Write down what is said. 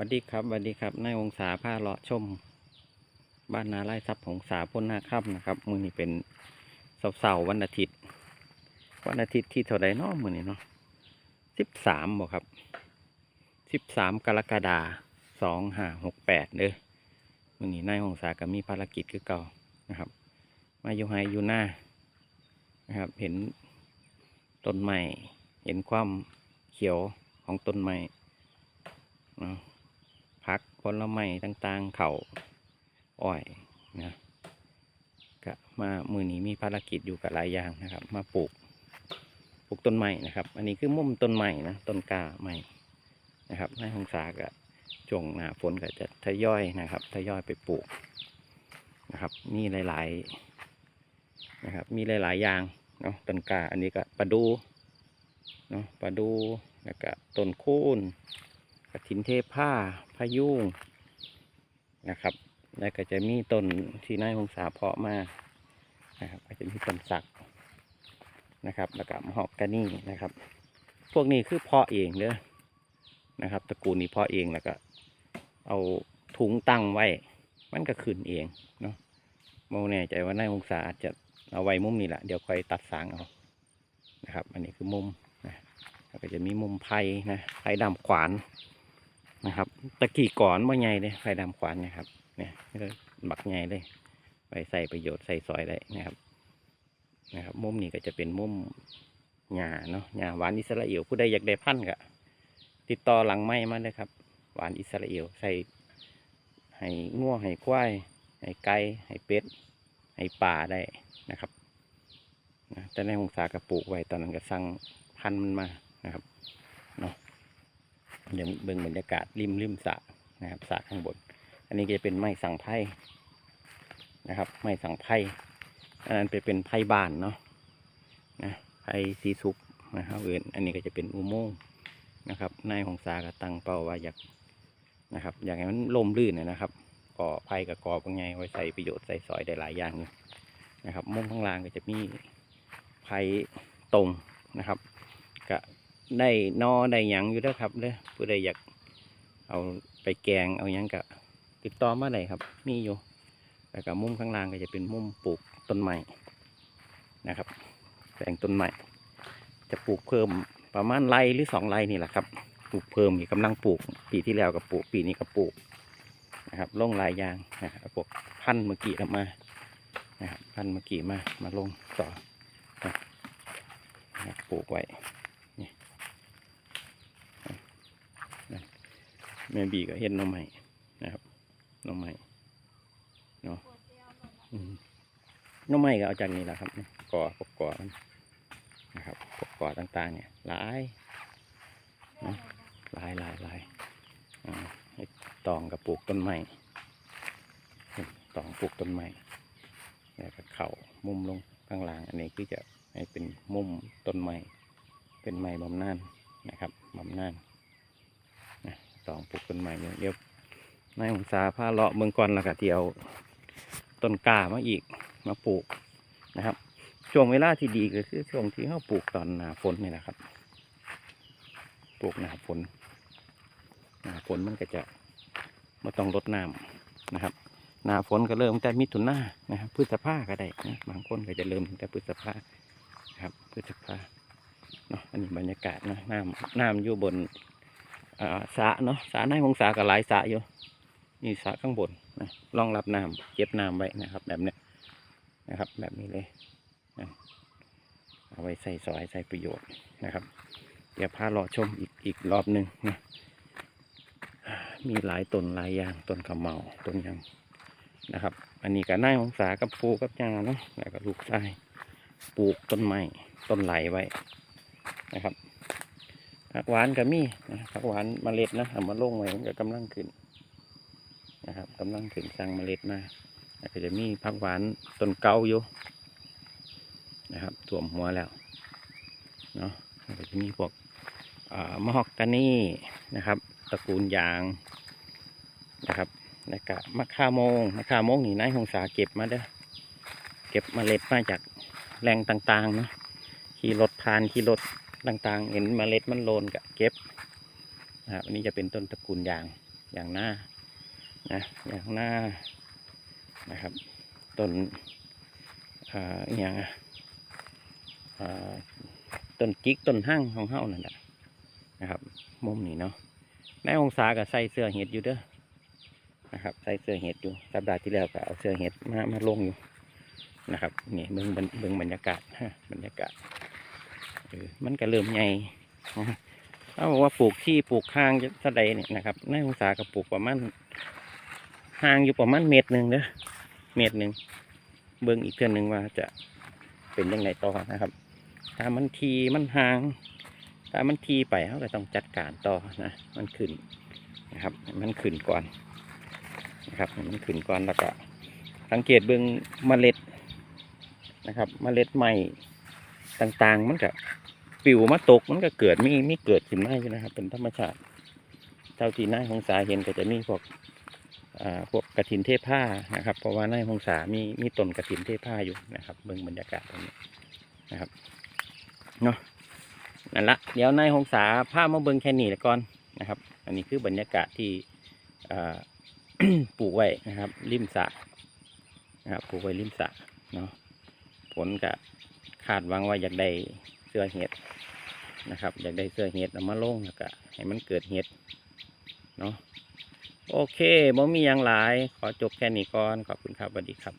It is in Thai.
วัสดีครับสวัสดีครับนายองศาผ้าเลาะชม บ้านนาไร่ทรัพย์ของสาพ้นหน้าค่ำนะครับ มือนี้เป็นเสาร์วันอาทิตย์ วันอาทิตย์ที่เท่าไรเนาะมือนี้เนาะสิบสามบ่ครับสิบสามกรกฎาสองห้าหกแปดเด้อมือนี้นายองศาก็มีภารกิจคือเก่านะครับ มาอยู่ไฮอยู่หน้านะครับ เห็นต้นไม้เห็นความเขียวของต้นไม้เนาะ พักผลไม้ต่างๆเขาอ้อยนะก็มามือนี้มีภารกิจอยู่กับหลายอย่างนะครับ มาปลูกปลูกต้นไม้นะครับ อันนี้คือมุมต้นไม้นะต้นกล้าไม้นะครับในห้องสาก็จงหนาฝนก็จะทยอยนะครับทยอยไปปลูกนะครับ มีหลาย ๆนะครับ มีหลาย ๆ อย่างเนาะต้นกาอันนี้ก็ประดูเนาะประดูแล้วก็ต้นคูน ระถินเทผ้าพายุงนะครับ แล้วก็จะมีต้นที่นายพงษาเพาะมานะครับก็จะมีต้นสักนะครับ แล้วก็มะฮอกกานี่นะครับ พวกนี้คือเพาะเองเด้อนะครับ ตระกูลนี้เพาะเองแล้วก็ เอาถุงตั้งไว้ มันก็ขึ้นเองเนาะโมแน่ใจว่านายพงษาอาจจะเอาไว้มุมนี้แหละเดี๋ยวค่อยตัดสางเอานะครับ อันนี้คือมุมนะแล้วก็จะมีมุมไผ่นะไผ่ดำขวาน นะครับ ตะกี้ก่อนว่ใหญ่เลยไฟดำขวานนะครับ เนี่ยนี่ก็บักใหญ่เลยไปใส่ประโยชน์ใส่ซอยได้นะครับ นะครับ มุมนี้ก็จะเป็นมุมหญ้าเนาะหญ้าหวานอิสราเอลผู้ใดอยากได้พันธุ์ก็ติดต่อหลังไม้มาเลยครับ หวานอิสราเอลใส่ให้งัวให้ควายให้ไก่ให้เป็ดให้ป่าได้นะครับนะแต่ในองศากระปลูกไว้ตอนนั้นก็สั่งพันธุ์มันมานะครับเนาะ เดี๋ยวเบิ่งบรรยากาศริมริมสระนะครับสระข้างบน อันนี้ก็จะเป็นไม้สังไพ่นะครับ ไม้สังไพ่อันนั้นเป็นเป็นไพ่บานเนาะนะไพ่สีสุกนะครับอื่นอันนี้ก็จะเป็นอุโมงค์นะครับนายของสาก็ตั้งเป้าว่าอยากนะครับ อยากให้มันลมลื่นนะครับก่อไพ่กับกอบางไงไว้ใส่ประโยชน์ใส่สอยได้หลายอย่างนะครับมุมข้างล่างก็จะมีไพ่ตรงนะครับ ได้นอได้หยังอยู่แล้วครับเด้อผู้ใดอยากเอาไปแกงเอาหยังก็ติดต่อมาได้ครับ มีอยู่แล้วก็มุมข้างล่างก็จะเป็นมุมปลูกต้นไม้นะครับแปลงต้นไม้จะปลูกเพิ่มประมาณไร่หรือสองไร่นี่แหละครับปลูกเพิ่มอีกกำลังปลูก ปีที่แล้วก็ปลูกปีนี้ก็ปลูกนะครับลงลายยางนะครับพวกพันเมื่อกี้เอามานะครับพันเมื่อกี้มามาลงต่อนะปลูกไว้ แม่บีก็เห็นน้องใหม่นะครับน้องใหม่เนาะน้องใหม่ก็เอาจากนี้แหละครับก่อกก่อนนะครับปกก่อต่างๆ เนี่ยหลายนะหลายหลายหลายตองกับปลูกต้นไม้ตองปลูกต้นไม้แล้วก็เข่ามุมลงข้างล่างอันนี้คือจะให้เป็นมุมต้นไม้เป็นไม้บำนาญนะครับบำนาญ สองปลูกต้นใหม่เนี่ยเดี๋ยวนายองศาผ้าเลาะเมืองก่อนแล้วก็ที่เอาต้นกามาอีกมาปลูกนะครับ ช่วงเวลาที่ดีก็คือช่วงที่เขาปลูกตอนหนาฝนนี่แหละครับ ปลูกหนาฝนหนาฝนมันก็จะไม่ต้องรดน้ำนะครับ หนาฝนก็เริ่มตั้งแต่มิถุนานะครับพฤษภาก็ได้นะบางคนก็จะเริ่มตั้งแต่พฤษภานะครับพฤษภาเนาะอันนี้บรรยากาศนะน้ำน้ำอยู่บน สะเนาะสะในของสะกับหลายสะอยู่นี่สะข้างบนนะรองรับน้ำเก็บน้ำไว้นะครับ แบบเนี้ยนะครับ แบบนี้เลยนะเอาไว้ใส่ซอยใส่ประโยชน์นะครับ เดี๋ยวพารอชมอีกอีกรอบหนึ่งนะมีหลายต้นหลายอย่างต้นขมเมาต้นยังนะครับ อันนี้ก็นาของสากับปูกับยาเนาะแล้วก็ลูกชายปลูกต้นไม้ต้นไหลไว้นะครับ ผักหวานก็มีนะผักหวานเมล็ดนะเอามาลงไว้มันก็กำลังขึ้นนะครับกำลังขึ้นสร้างเมล็ดมาแล้วก็จะมีผักหวานต้นเก่าอยู่นะครับถ่วมหัวแล้วเนาะแล้วก็จะมีพวกอ่ามะฮอกกานี่นะครับตระกูลยางนะครับแล้วก็มะข่าโมงมะข่าโมงนี่นายหงสาเก็บมาเด้อเก็บมเมล็ดมาจากแหล่งต่างๆเนาะขี่รถผ่านขี่รถ ต่างๆ เห็นเมล็ดมันโลนกับเก็บนะครับอันนี้จะเป็นต้นตระกูลยางอย่างหน้านะอย่างหน้านะครับต้นอ่าอย่างอ่าต้นจิกต้นห้างของเฮานั่นแหละนะครับมุมนี้เนาะในองศาก็ใส่เสื้อเห็ดอยู่เด้อนะครับใส่เสื้อเห็ดอยู่สัปดาห์ที่แล้วก็เอาเสื้อเห็ดมามาลงอยู่นะครับนี่เบิ่งเบิ่งบรรยากาศฮะบรรยากาศ มันก็เริ่มใหญ่เขาบอกว่าปลูกที่ปลูกข้างจะสะใดเนี่ยนะครับในองศาก็ปลูกประมาณห่างอยู่ประมาณเมตรหนึ่งเด้อเมตรหนึ่งเบิ่งอีกเทื่อหนึ่งว่าจะเป็นยังไงต่อนะครับ ถ้ามันทีมันห่าง ถ้ามันทีไปเขาก็ต้องจัดการต่อนะมันขึ้นนะครับ มันขึ้นก่อนนะครับมันขึ้นก่อนแล้วก็สังเกตเบิ่งเมล็ดนะครับ เมล็ดใหม่ ต่างๆ มันก็ปิวมาตกมันก็เกิดมีมีเกิดขึ้นมาอยู่นะครับ เป็นธรรมชาติเท่าที่นายหงสาเห็นก็จะมีพวกอ่าพวกกระถินเทพผ้านะครับ เพราะว่านายหงสามีมีต้นกระถินเทพผ้าอยู่นะครับเบิ่งบรรยากาศตรงนี้นะครับเนาะนั่นละเดี๋ยวนายหงสาผ้ามาเบิ่งแค่นี้ละก่อนนะครับ อันนี้คือบรรยากาศที่อ่าปลูกไว้นะครับ ริมสระนะครับปลูกไว้ริมสระเนาะผลก็ คาดหวังว่าอยากได้เสื้อเห็ดนะครับ อยากได้เสื้อเห็ดเอามาลงแล้วก็ให้มันเกิดเห็ดเนาะโอเคบ่มีอย่างหลาย ขอจบแค่นี้ก่อน ขอบคุณครับสวัสดีครับ